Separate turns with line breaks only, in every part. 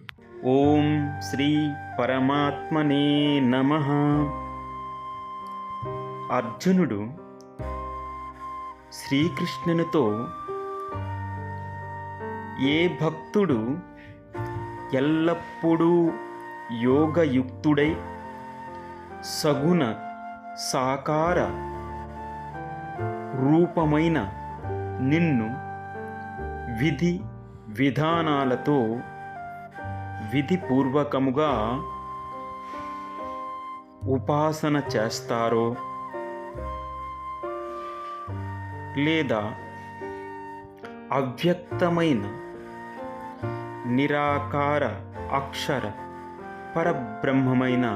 ఓం శ్రీ పరమాత్మనే నమ. అర్జునుడు శ్రీకృష్ణునితో ఏ భక్తుడు ఎల్లప్పుడూ యోగయుక్తుడై సగుణ సాకార రూపమైన నిన్ను విధి విధానాలతో విధిపూర్వకముగా ఉపాసన చేస్తారో లేదా అవ్యక్తమైన నిరాకార అక్షర పరబ్రహ్మమైన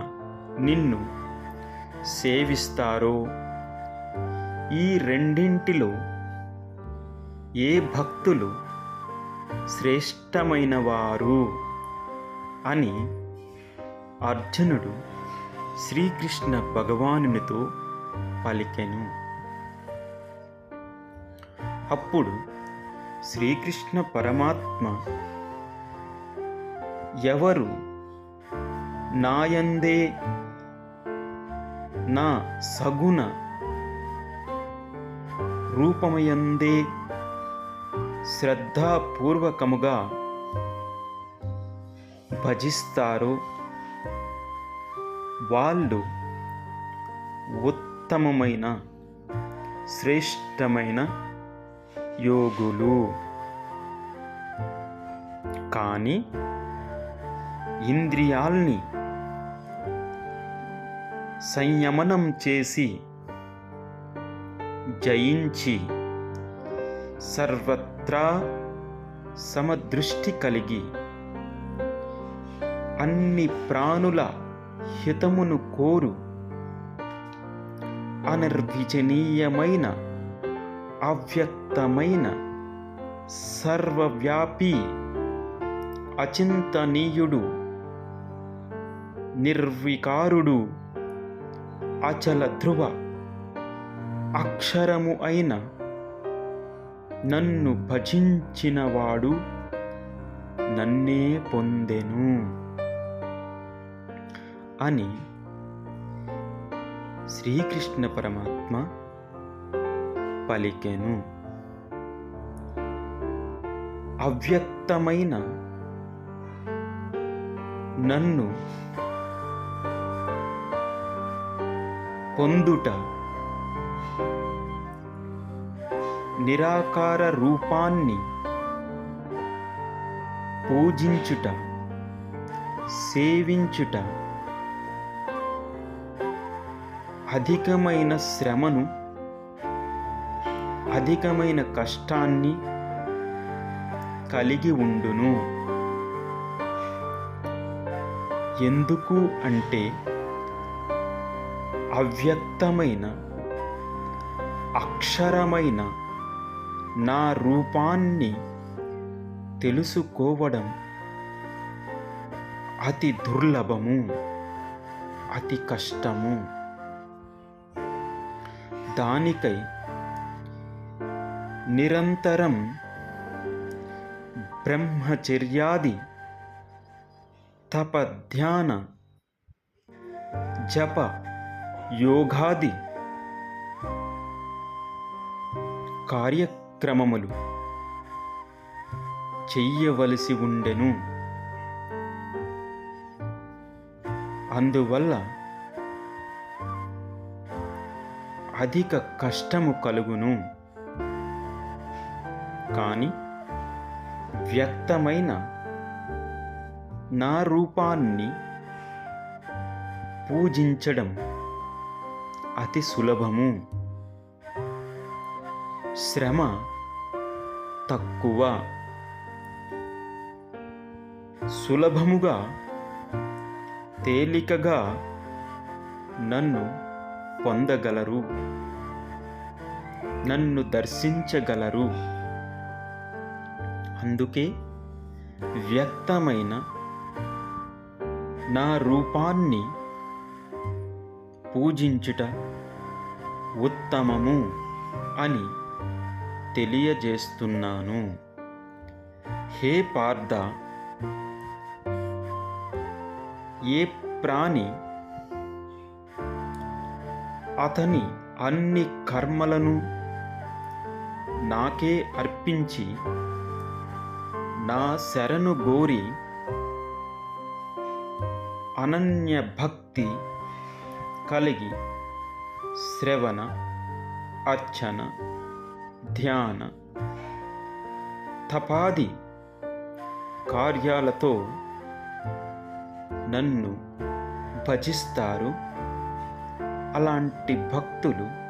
నిన్ను సేవిస్తారో ఈ రెండింటిలో ఏ భక్తులు శ్రేష్టమైన వారు అని అర్జునుడు శ్రీకృష్ణ భగవానునితో పలికెను. అప్పుడు శ్రీకృష్ణ పరమాత్మ ఎవరు? నాయందే నా సగుణ రూపమయందే శ్రద్ధాపూర్వకముగా భజిస్తారో. వాళ్ళు ఉత్తమమైన శ్రేష్టమైన యోగులు. కానీ ఇంద్రియాల్ని సంయమనం చేసి జయించి సర్వత్రా సమదృష్టి కలిగి అన్ని ప్రాణుల హితమును కోరు. అనర్విచనీయమైన అవ్యక్తమైన సర్వవ్యాపి అచింతనీయుడు నిర్వికారుడు అచల ధ్రువ అక్షరము అయిన నన్ను భజించినవాడు నన్నే పొందెను. అని శ్రీకృష్ణ పరమాత్మ పలికెను. అవ్యక్తమైన నన్ను పొందుట నిరాకార రూపాన్ని పూజించుట సేవించుట అధికమైన శ్రమను అధికమైన కష్టాన్ని కలిగి ఉండును. ఎందుకు అంటే అవ్యక్తమైన అక్షరమైన నా రూపాన్ని తెలుసుకోవడం అతి దుర్లభము అతి కష్టము. దానికై నిరంతరం బ్రహ్మచర్యాది తపధ్యాన జప యోగాది కార్యక్రమములు చెయ్యవలసి ఉండెను. అందువల్ల అధిక కష్టము కలుగును. కానీ వ్యక్తమైన నా రూపాన్ని పూజించడం అతి సులభము. శ్రమ తక్కువ. సులభముగా తేలికగా నన్ను పొందగలరు. నన్ను దర్శించగలరు. అందుకే వ్యక్తమైన నా రూపాన్ని పూజించుట ఉత్తమము అని తెలియజేస్తున్నాను. హే పార్థ ఏ ప్రాణి అతని అన్ని కర్మలను నాకే అర్పించి నా శరణు గోరి అనన్య భక్తి కలిగి శ్రవణ అర్చన ధ్యాన తపాది కార్యాలతో నన్ను భజిస్తారు. అలాంటి భక్తులు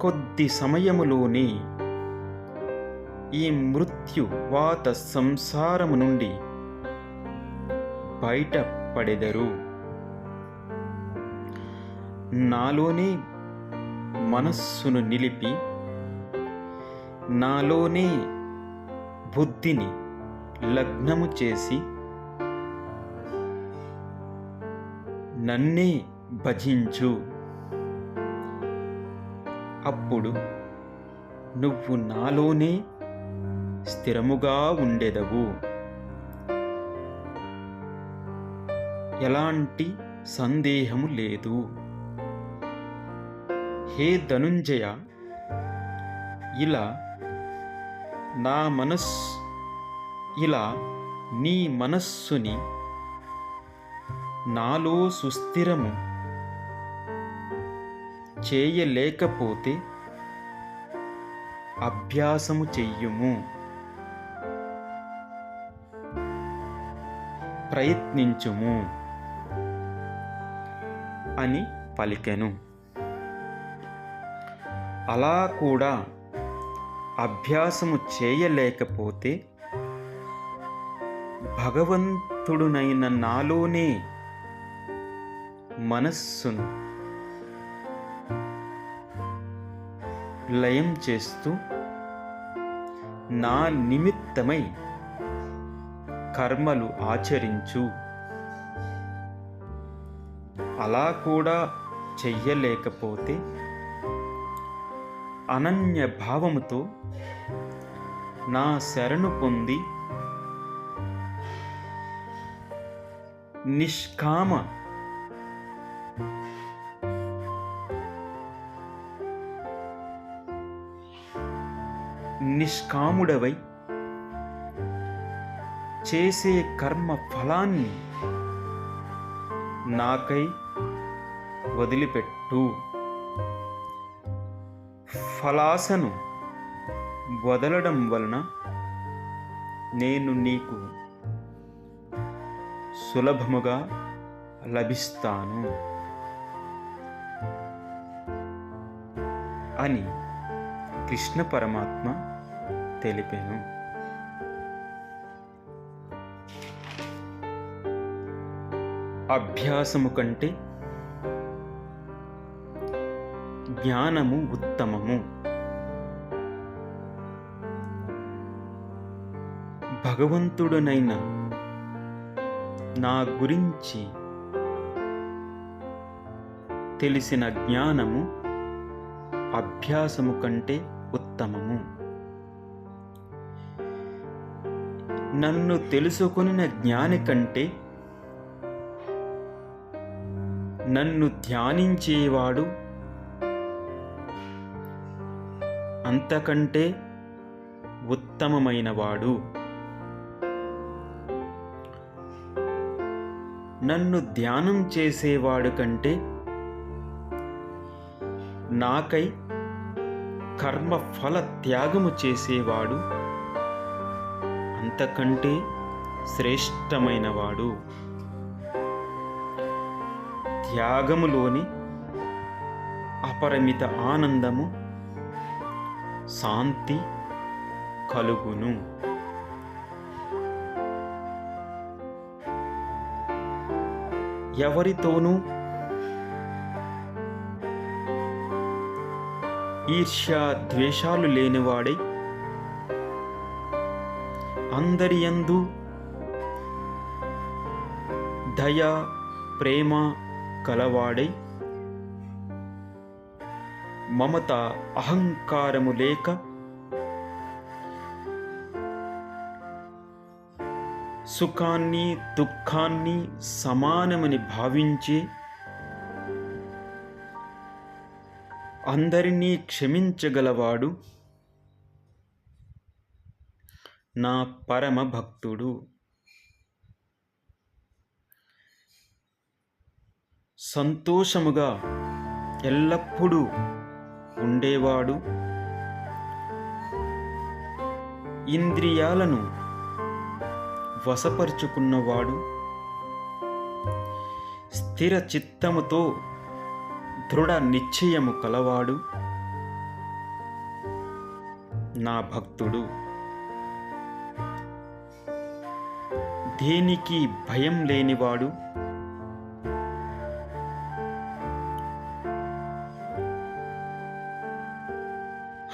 కొద్ది సమయములోనే ఈ మృత్యు వాత సంసారము నుండి బయటపడెదరు. నాలోనే మనస్సును నిలిపి నాలోనే బుద్ధిని లగ్నము చేసి నన్నే భజించు. అప్పుడు నువ్వు నాలోనే స్థిరముగా ఉండెదవు. ఎలాంటి సందేహము లేదు. హే ధనుంజయ ఇలా నా మనస్ ఇలా నీ మనస్సుని నాలో సుస్థిరము. చేయలేకపోతే అభ్యాసము చెయ్యుము. ప్రయత్నించుము అని పలికెను. అలా కూడా అభ్యాసము చేయలేకపోతే భగవంతుడునైన నాలోనే మనస్సును లయం చేస్తూ నా నిమిత్తమై కర్మలు ఆచరించు. అలా కూడా చెయ్యలేకపోతే అనన్య భావముతో నా శరణు పొంది నిష్కామ నిష్కాముడవై చేసే కర్మ ఫలాన్ని నాకై వదిలిపెట్టు. ఫలాసను వదలడం వలన నేను నీకు సులభముగా లభిస్తాను. అని కృష్ణ పరమాత్మ తెలిపాను అభ్యాసము కంటే జ్ఞానము ఉత్తమము. భగవంతుడనైన నా గురించి తెలిసిన జ్ఞానము అభ్యాసము కంటే ఉత్తమము. నన్ను తెలుసుకొనిన జ్ఞాని కంటే నన్ను ధ్యానించేవాడు అంతకంటే ఉత్తమమైనవాడు. నన్ను ధ్యానం చేసేవాడు కంటే నాకై కర్మ ఫల త్యాగము చేసేవాడు. అంతకంటే శ్రేష్టమైనవాడు. త్యాగములోని అపరిమిత ఆనందము శాంతి కలుగును. ఎవరితోనూ ఈర్ష్య ద్వేషాలు లేనివాడై అందరి యందు దయ ప్రేమ కలవాడై మమత అహంకారము లేక సుఖాన్ని దుఃఖాన్ని సమానమని భావించే అందరినీ క్షమించగలవాడు నా పరమ భక్తుడు. సంతోషముగా ఎల్లప్పుడూ ఉండేవాడు. ఇంద్రియాలను వశపరుచుకున్నవాడు. స్థిర చిత్తముతో దృఢ నిశ్చయము కలవాడు. నా భక్తుడు. దేనికి భయం లేనివాడు?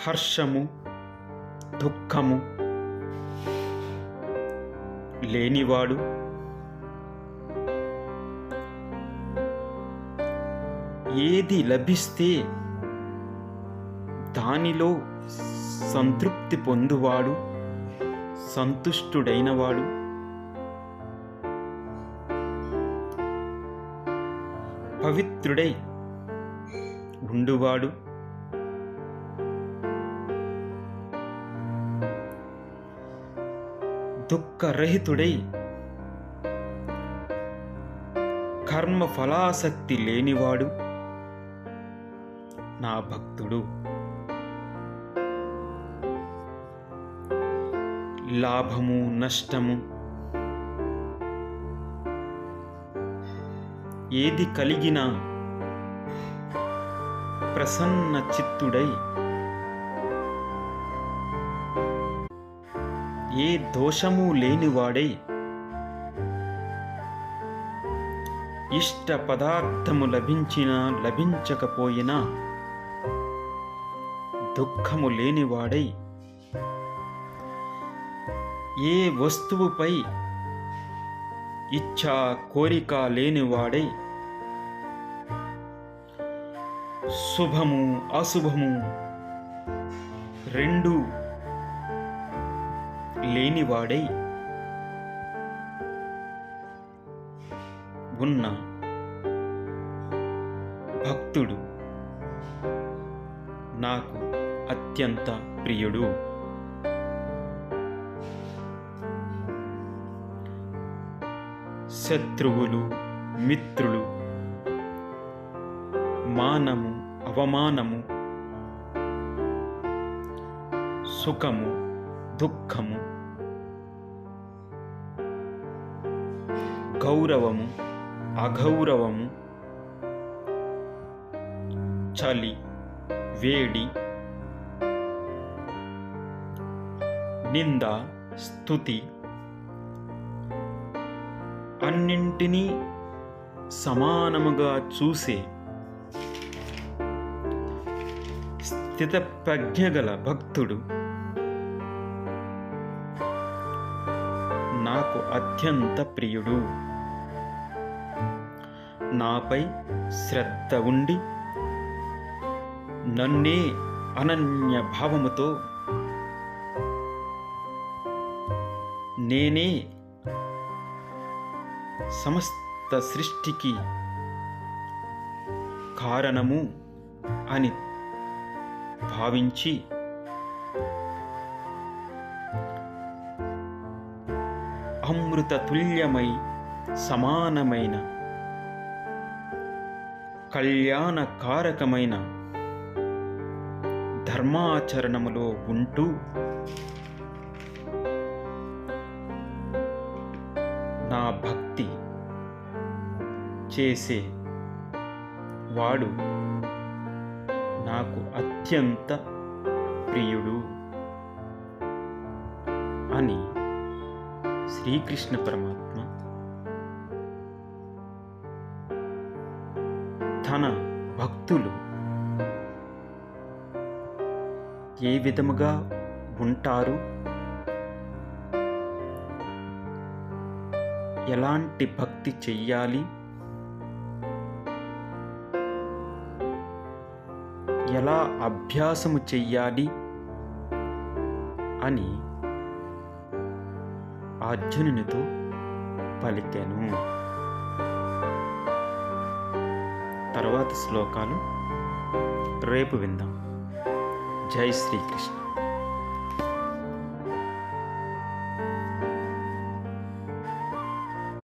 హర్షము దుఃఖము లేనివాడు? ఏది లభిస్తే దానిలో సంతృప్తి పొందువాడు సంతుష్టుడైనవాడు? పవిత్రుడై ఉండువాడు. దుఃఖరహితుడై కర్మ ఫలాసక్తి లేనివాడు నా భక్తుడు. లాభము నష్టము ఏది కలిగినా ప్రసన్న చిత్తుడై ఏ దోషము లేనివాడై ఇష్ట పదార్థము లభించినా లభించకపోయినా దుఃఖము లేనివాడై ఏ వస్తువుపై ఇచ్ఛా కోరిక లేనివాడై శుభము అశుభము రెండు లేనివాడై ఉన్న భక్తుడు నాకు అత్యంత ప్రియుడు. శత్రువులు మిత్రులు. మానము అవమానము. సుఖము దుఃఖము. గౌరవము అగౌరవము. చలి వేడి. నింద స్థుతి అన్నింటినీ సమానముగా చూసే స్థితప్రజ్ఞ గల భక్తుడు నాకు అత్యంత ప్రియుడు. నాపై శ్రద్ధ ఉండి నన్నే అనన్య భావముతో నేనే సమస్త సృష్టికి కారణము అని భావించి అమృత తుల్యమై సమానమైన కళ్యాణకారకమైన ధర్మాచరణములో ఉంటూ నా భక్తి చేసే వాడు నాకు అత్యంత ప్రియుడు అని శ్రీకృష్ణ పరమాత్మ తన భక్తులు ఏ విధముగా ఉంటారు? ఎలాంటి భక్తి చెయ్యాలి? ఎలా అభ్యాసము చెయ్యాలి అని అర్జునునితో పలికెను. తర్వాత శ్లోకాలు రేపు విందాం. జై శ్రీకృష్ణ.